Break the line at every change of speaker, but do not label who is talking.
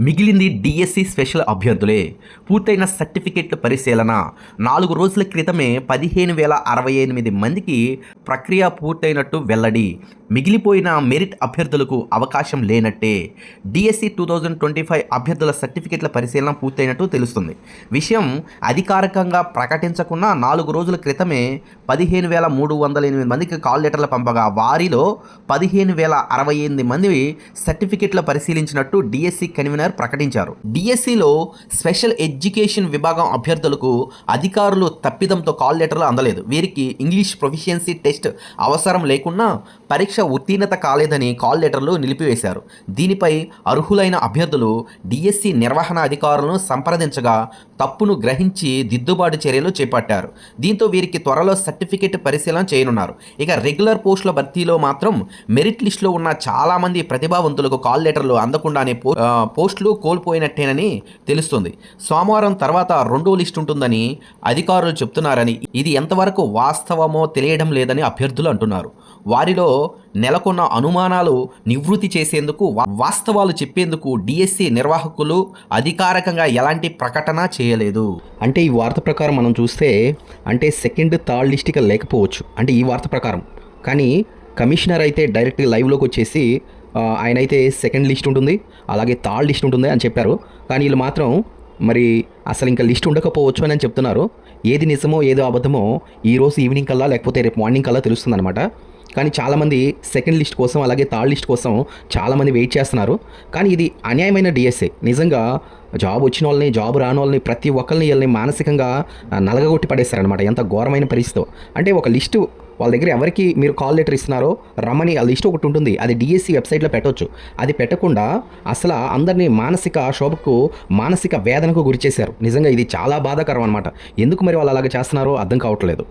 మిగిలింది DSC special అభ్యర్థులే. పూర్తయిన సర్టిఫికెట్ల పరిశీలన. నాలుగు రోజుల క్రితమే పదిహేను వేల అరవై ఎనిమిది మందికి ప్రక్రియ పూర్తయినట్టు వెల్లడి. మిగిలిపోయిన మెరిట్ అభ్యర్థులకు అవకాశం లేనట్టే. DSC two thousand twenty five అభ్యర్థుల సర్టిఫికెట్ల పరిశీలన పూర్తయినట్టు తెలుస్తుంది. విషయం అధికారికంగా ప్రకటించకుండా నాలుగు రోజుల క్రితమే పదిహేను వేల మూడు వందల ఎనిమిది మందికి కాల్ లెటర్లు పంపగా వారిలో పదిహేను వేల అరవై ఎనిమిది మంది సర్టిఫికెట్లు పరిశీలించినట్టు డిఎస్సి కన్వీనర్ ప్రకటించారు. డిఎస్సిలో స్పెషల్ ఎడ్యుకేషన్ విభాగం అభ్యర్థులకు అధికారులు తప్పిదంతో కాల్ లెటర్లు అందలేదు. వీరికి ఇంగ్లీష్ ప్రొఫిషియన్సీ టెస్ట్ అవసరం లేకున్నా పరీక్ష ఉత్తీర్ణత కాలేదని కాల్ లెటర్లు నిలిపివేశారు. దీనిపై అర్హులైన అభ్యర్థులు డిఎస్సి నిర్వహణ అధికారులను సంప్రదించగా తప్పును గ్రహించి దిద్దుబాటు చర్యలు చేపట్టారు. దీంతో వీరికి త్వరలో సర్టిఫికేట్ పరిశీలన చేయనున్నారు. ఇక రెగ్యులర్ పోస్టుల భర్తీలో మాత్రం మెరిట్ లిస్టులో ఉన్న చాలామంది ప్రతిభావంతులకు కాల్ లెటర్లు అందకుండానే పోస్ట్ పోస్టులు కోల్పోయినట్టేనని తెలుస్తుంది. సోమవారం తర్వాత రెండో లిస్ట్ ఉంటుందని అధికారులు చెప్తున్నారని ఇది ఎంతవరకు వాస్తవమో తెలియడం లేదని అభ్యర్థులు అంటున్నారు. వారిలో నెలకొన్న అనుమానాలు నివృత్తి చేసేందుకు వాస్తవాలు చెప్పేందుకు డిఎస్సి నిర్వాహకులు అధికారికంగా ఎలాంటి ప్రకటన చేయలేదు.
అంటే ఈ వార్త ప్రకారం మనం చూస్తే అంటే సెకండ్ థర్డ్ లిస్ట్గా లేకపోవచ్చు. అంటే ఈ వార్త ప్రకారం. కానీ కమిషనర్ అయితే డైరెక్ట్గా లైవ్లోకి వచ్చేసి ఆయన అయితే సెకండ్ లిస్ట్ ఉంటుంది అలాగే థర్డ్ లిస్ట్ ఉంటుంది అని చెప్పారు. కానీ వీళ్ళు మాత్రం మరి అసలు ఇంకా లిస్ట్ ఉండకపోవచ్చు అని చెప్తున్నారు. ఏది నిజమో ఏదో అబద్ధమో ఈరోజు ఈవినింగ్ కల్లా లేకపోతే రేపు మార్నింగ్ కల్లా తెలుస్తుంది అనమాట కానీ చాలామంది సెకండ్ లిస్ట్ కోసం అలాగే థర్డ్ లిస్ట్ కోసం చాలామంది వెయిట్ చేస్తున్నారు. కానీ ఇది అన్యాయమైన డిఎస్ఏ. నిజంగా జాబ్ వచ్చిన వాళ్ళని జాబ్ రాని వాళ్ళని ప్రతి ఒక్కరిని వీళ్ళని మానసికంగా నలగగొట్టి పడేస్తారనమాట ఎంత ఘోరమైన పరిస్థితి. అంటే ఒక లిస్టు వాళ్ళ దగ్గర ఎవరికి మీరు కాల్ లెటర్ ఇస్తున్నారో రమ్మని ఆ లిస్ట్ ఒకటి ఉంటుంది. అది డిఎస్సి వెబ్సైట్లో పెట్టొచ్చు. అది పెట్టకుండా అసలు అందరినీ మానసిక శోభకు మానసిక వేదనకు గురిచేశారు నిజంగా ఇది చాలా బాధాకరం అనమాట ఎందుకు మరి వాళ్ళు అలాగ చేస్తున్నారో అర్థం కావట్లేదు.